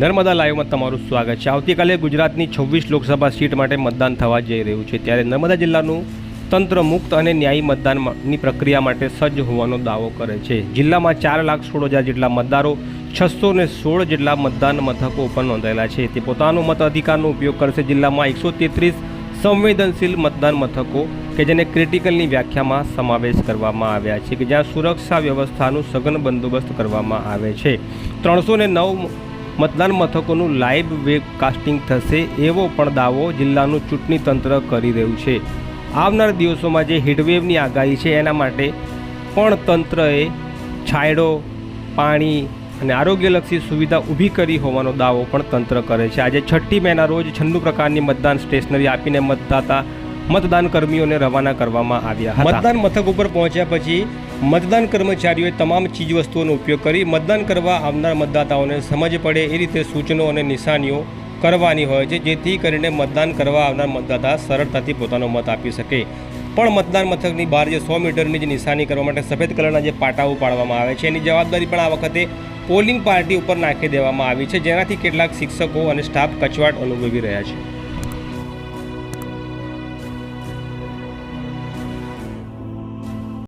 નર્મદા લાઈવમાં તમારું સ્વાગત છે. આવતીકાલે ગુજરાતની છવ્વીસ લોકસભા સીટ માટે મતદાન થવા જઈ રહ્યું છે. ત્યારે નર્મદા જિલ્લાનું તંત્ર મુક્ત અને ન્યાયી મતદાનની પ્રક્રિયા માટે સજ્જ હોવાનો દાવો કરે છે. જિલ્લામાં ચાર લાખ સોળ હજાર જેટલા મતદારો, છસો ને સોળ જેટલા મતદાન મથકો ઉપર નોંધાયેલા છે. તે પોતાનો મત અધિકારનો ઉપયોગ કરશે. જિલ્લામાં એકસો તેત્રીસ સંવેદનશીલ મતદાન મથકો કે જેને ક્રિટિકલની વ્યાખ્યામાં સમાવેશ કરવામાં આવ્યા છે કે જ્યાં સુરક્ષા વ્યવસ્થાનું સઘન બંદોબસ્ત કરવામાં આવે છે. ત્રણસો ને નવ મતદાન મથકોનું લાઈવ વેબકાસ્ટિંગ થશે એવો પણ દાવો જિલ્લાનું ચૂંટણી તંત્ર કરી રહ્યું છે. આવનાર દિવસોમાં જે હીટવેવની આગાહી છે એના માટે પણ તંત્રએ છાંયડો, પાણી અને આરોગ્યલક્ષી સુવિધા ઊભી કરી હોવાનો દાવો પણ તંત્ર કરે છે. આજે છઠ્ઠી મેના રોજ છન્નું પ્રકારની મતદાન સ્ટેશનરી આપીને મતદાતા મતદાન કર્મીઓને રવાના કરવામાં આવ્યા હતા. મતદાન મથક ઉપર પહોંચ્યા પછી મતદાન કર્મચારીઓએ તમામ ચીજવસ્તુઓનો ઉપયોગ કરી મતદાન કરવા આવનાર મતદાતાઓને સમજ પડે એ રીતે સૂચનો અને નિશાનીઓ કરવાની હોય છે, જેથી કરીને મતદાન કરવા આવનાર મતદાતા સરળતાથી પોતાનો મત આપી શકે. પણ મતદાન મથકની બહાર જે સો મીટરની જે નિશાની કરવા માટે સફેદ કલરના જે પાટાઓ પાડવામાં આવે છે, એની જવાબદારી પણ આ વખતે પોલિંગ પાર્ટી ઉપર નાખી દેવામાં આવી છે, જેનાથી કેટલાક શિક્ષકો અને સ્ટાફ કચવાટ અનુભવી રહ્યા છે.